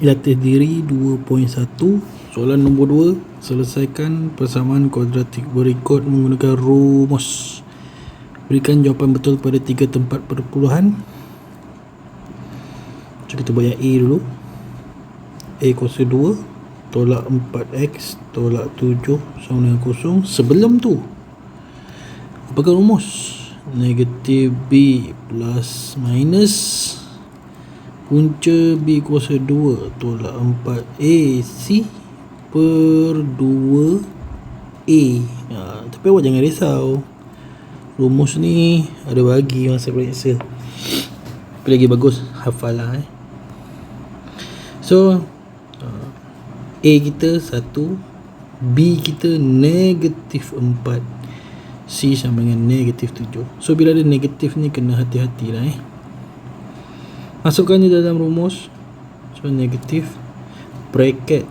latih diri 2.1 soalan nombor 2 selesaikan persamaan kuadratik berikut menggunakan rumus. Berikan jawapan betul pada tiga tempat perpuluhan. So kita buat yang A dulu. A kuasa 2 tolak 4X tolak 7 sama dengan kosong. Sebelum tu apakah rumus? Negatif B plus minus punca B kuasa 2 tolak 4AC per 2A ha, tapi awak jangan risau. Rumus ni ada bagi masa periksa. Tapi lagi bagus hafal lah eh. So uh, A kita 1 B kita negatif 4 C sama dengan negatif 7 so bila ada negatif ni kena hati-hati lah eh Masukkannya dalam rumus. So negatif. Bracket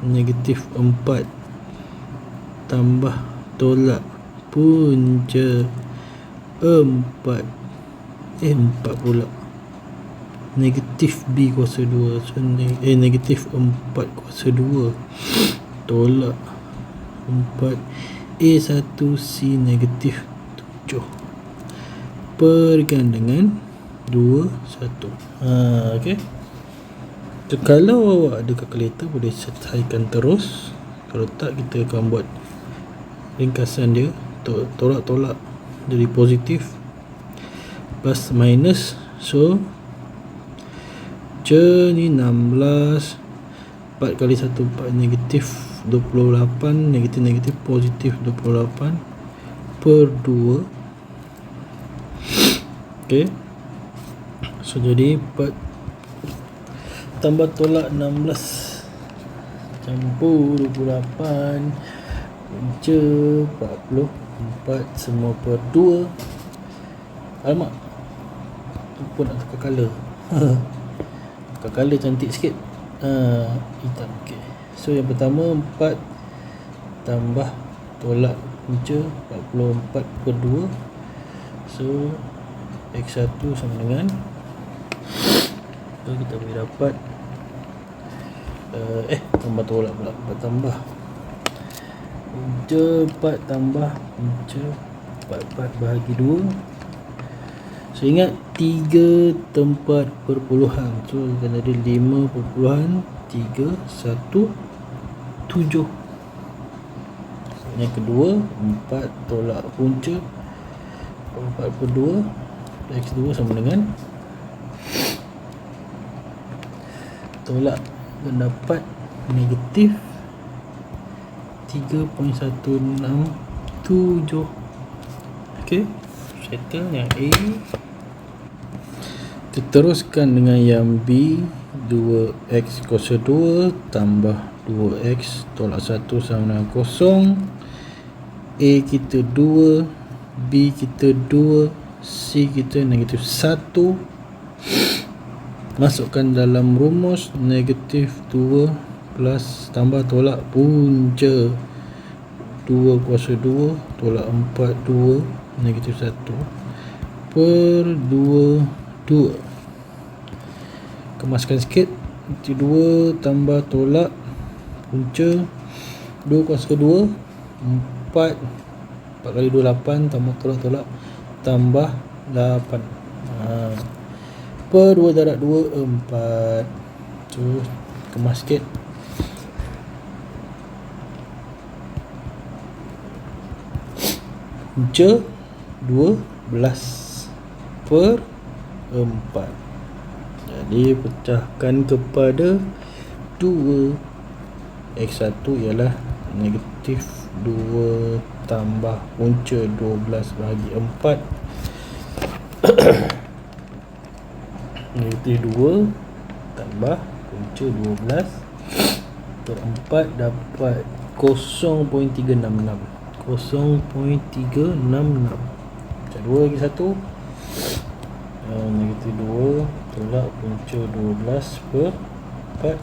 Negatif 4 Tambah Tolak Punca 4 Eh 4 pula. Negatif B kuasa 2 so, Eh negatif 4 kuasa 2 Tolak 4 A1C negatif 7 Pergan dengan dua satu. Ha, ok so, kalau awak ada kalkulator boleh selesaikan terus. Kalau tak kita akan buat ringkasan dia tolak-tolak jadi positif. Plus minus. So je ni 16 4 kali 1 4 negatif 28 negatif negatif positif 28 per 2 ok So jadi 4 Tambah tolak 16 Campur 28 Punca 44 Semua per 2 Alamak Lupa nak tukar colour. Tukar colour cantik sikit. Ha, Hitam okay. So yang pertama 4 Tambah Tolak punca 44 per 2 So X1 sama dengan so kita boleh dapat? Uh, eh tambah tolak pula. Tambah. Punca 4 tambah. 4 4 bahagi 2 so ingat 3 tempat perpuluhan. So akan ada 5 perpuluhan. 3 1 7 yang kedua 4 tolak punca. 4 per 2 X2 sama dengan tolak mendapat negatif 3.167 ok settle yang A. Kita teruskan dengan yang B 2x kuasa 2 tambah 2x tolak 1 sama dengan kosong A kita 2 B kita 2 C kita negatif 1 masukkan dalam rumus negatif 2 plus tambah tolak punca. 2 kuasa 2 tolak 4 2 negatif 1 per 2 2 kemaskan sikit. 2 tambah tolak punca. 2 kuasa 2 4 4 kali 2 8 tambah tolak tolak tambah 8 haa per 2 darab 2 4 so kemas sikit. Punca 12 per 4 jadi pecahkan kepada 2 X1 ialah negatif 2 tambah punca 12 bagi 4 negatif 2 tambah punca 12 per 4 dapat 0.366 0.366 macam 2 lagi 1 uh, negatif 2 tolak punca 12 per 4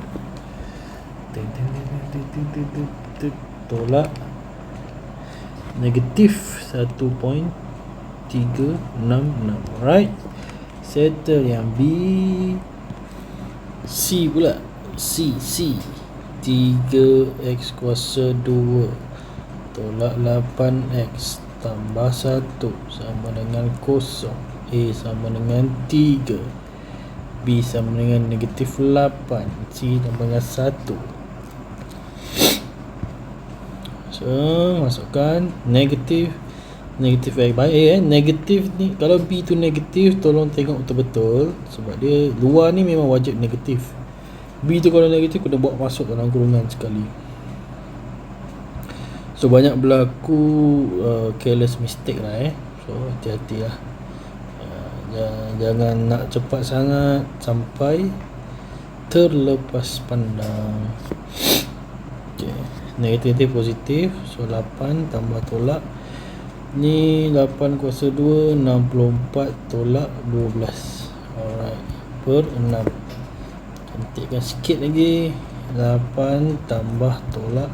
tolak negatif 1.366 right settle yang B. C pula. C C. 3x kuasa 2 tolak 8x tambah 1 sama dengan kosong. A sama dengan 3 B sama dengan negatif 8 C sama dengan 1 So masukkan negatif Negatif X baik. Eh Negatif ni Kalau B tu negatif Tolong tengok betul-betul. Sebab dia Luar ni memang wajib negatif. B tu kalau negatif Kena buat masuk dalam kurungan sekali. So banyak berlaku uh, Careless mistake lah eh. So hati-hati lah. Uh, Jangan nak cepat sangat Sampai Terlepas pandang. Okay. Negatif positif. So 8 tambah tolak Ni 8 kuasa 2 64 tolak 12 Alright. Per 6 Cantikkan sikit lagi. 8 tambah tolak.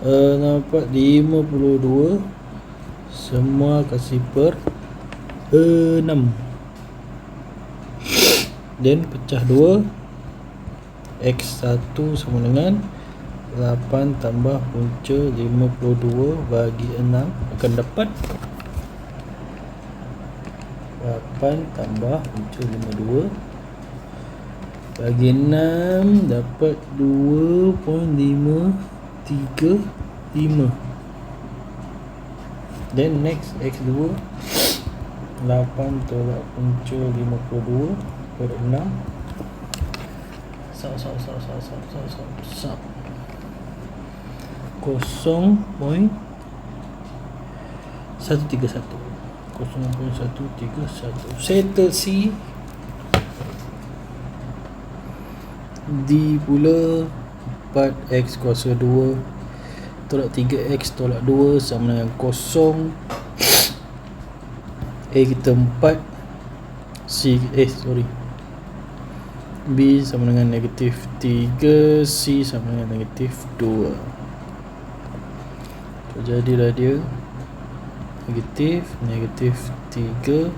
Uh, Nampak 52 Semua kasih per uh, 6 Dan pecah 2 X1 sama dengan 8 tambah punca 52 bagi 6 akan dapat 8 tambah punca 52 bagi 6 dapat 2.535 then next x2 8 tolak punca 52 per 6 Sap, sap, sap, sap, sap, sap, sap, sap 0.131 settle C D pula 4X kuasa 2 tolak 3X tolak 2 sama dengan kosong A kita 4 C eh sorry B sama dengan negatif 3 C sama dengan negatif 2 jadilah dia negatif negatif 3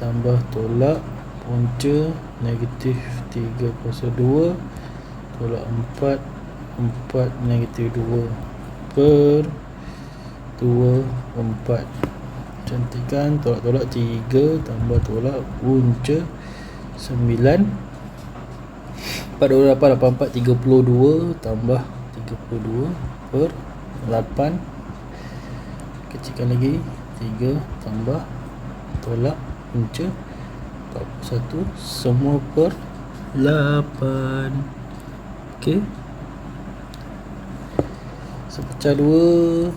tambah tolak punca negatif 3 kuasa 2 tolak 4 4 negatif 2 per 2 4 cantikkan tolak-tolak 3 tambah tolak punca 9 4 2 8 8 4 32 tambah 32 per 8 kecilkan lagi. 3 tambah. Tolak punca. 41 semua per 8 ok sepecah 2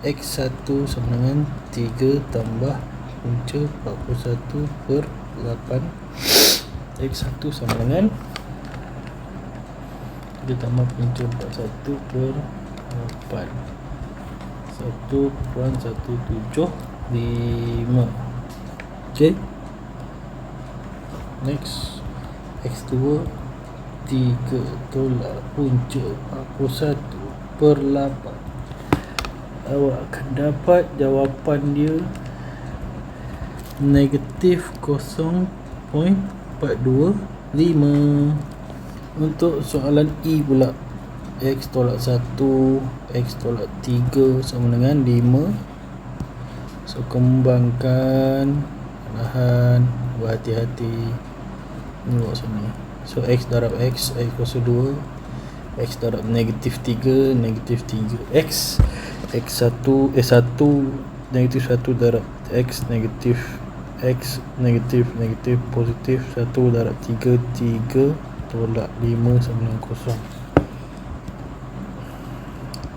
x1 sama dengan 3 tambah punca. 41 per 8 x1 sama dengan 3 tambah punca. 41 per 8 satu puan satu tujuh lima. Ok next. X2 tiga tolak punca 41 per 8 awak akan dapat jawapan dia. Negatif 0.425 untuk soalan E pula X tolak 1 X tolak 3 sama dengan 5 So kembangkan Perlahan Berhati-hati. Ini buat sini So X darab X X kuasa 2 X darab negatif 3 Negatif 3 X. X1 Eh 1 Negatif 1 darab X Negatif X Negatif Negatif Positif. 1 darab 3 3 Tolak 5 sama dengan kosong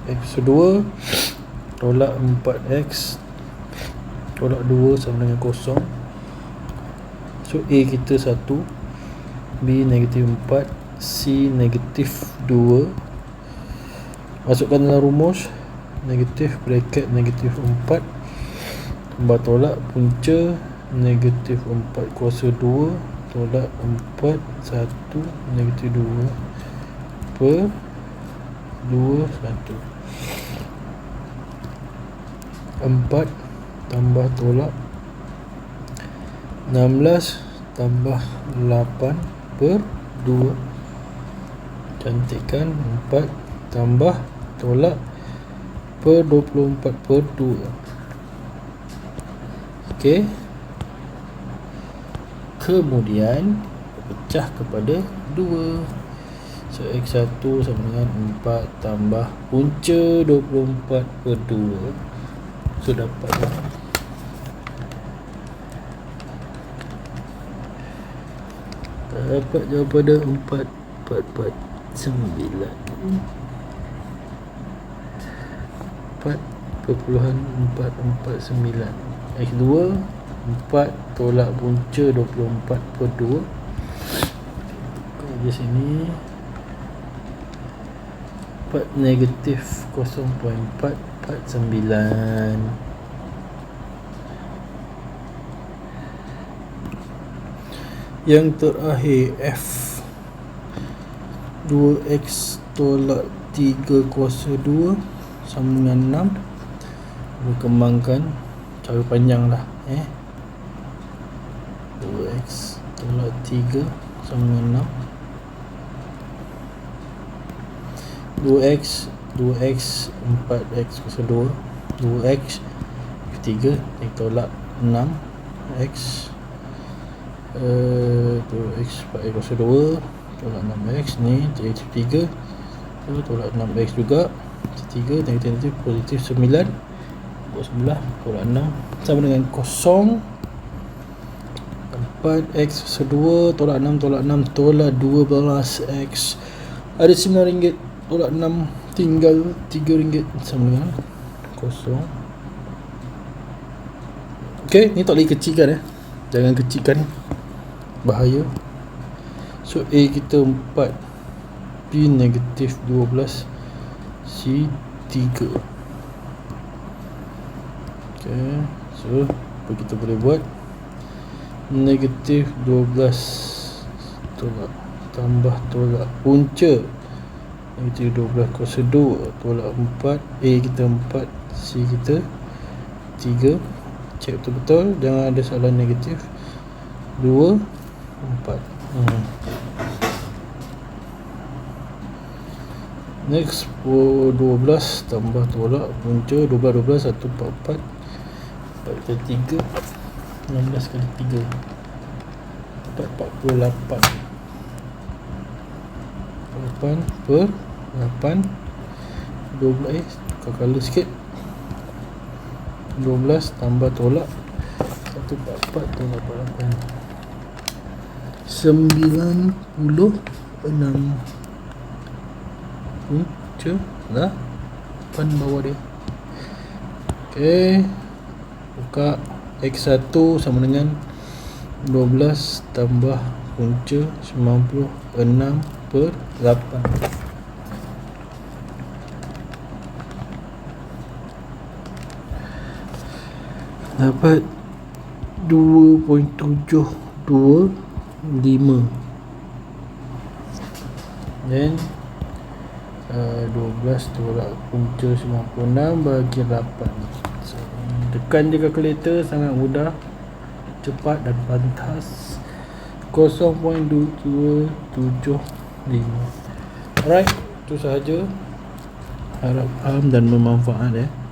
X 2 Tolak 4X Tolak 2 sama dengan kosong. So A kita 1 B negatif 4 C negatif 2 Masukkan dalam rumus. Negatif bracket negatif 4 Tambah tolak punca. Negatif 4 kuasa 2 Tolak 4 1 Negatif 2 Per 2 1 4 tambah tolak. 16 tambah 8 per 2 cantikkan 4 tambah tolak per 24 per 2 ok kemudian pecah kepada 2 so x1 sama dengan 4 tambah punca 24 per 2 so dapat. Dapat jawapan dia 4 4 4 9 4.449 X2 4 tolak punca 24 per 2 Kerja sini 4 negatif 0.449 yang terakhir F. 2x tolak 3 kuasa 2 sama dengan 6 berkembangkan. Cara panjang lah eh 2x tolak 3 sama dengan 6 2x 2x 4x kuasa 2 2x 3 tolak 6x uh, 2x 4x kuasa 2 tolak 6x ni x 3 so, tolak 6x juga 3 negatif negatif positif 9 buat sebelah tolak 6 sama dengan kosong 4x kuasa 2 tolak 6 tolak 6 tolak 12x ada 9 ringgit tolak 6 tinggal 3 ringgit. Sama dengan kosong. Ok ni tak lagi kecilkan eh. Jangan kecilkan. Bahaya. So A kita 4 B negatif 12 C 3 ok so apa kita boleh buat? Negatif 12 tolak. Tambah tolak. Punca negatif 12 kuasa 2 tolak 4 A kita 4 C kita 3 cek betul-betul jangan ada salah negatif. 2 empat. Hmm. next dua belas tambah tolak punca dua belas dua belas satu empat empat. Empat kali tiga enam belas kali tiga. Empat empat puluh lapan. Lapan per lapan dua belas eh kau color sikit. Dua belas tambah tolak. Satu empat empat tolak lapan sembilan puluh enam. Punca dah depan bawah dia. Ok buka x1 sama dengan 12 tambah punca 96 per 8 dapat 2.72 lima. Then uh, 12 tolak punca 96 bagi 8 so, tekan je kalkulator sangat mudah cepat dan pantas. 0.275 alright itu sahaja. Harap faham dan bermanfaat eh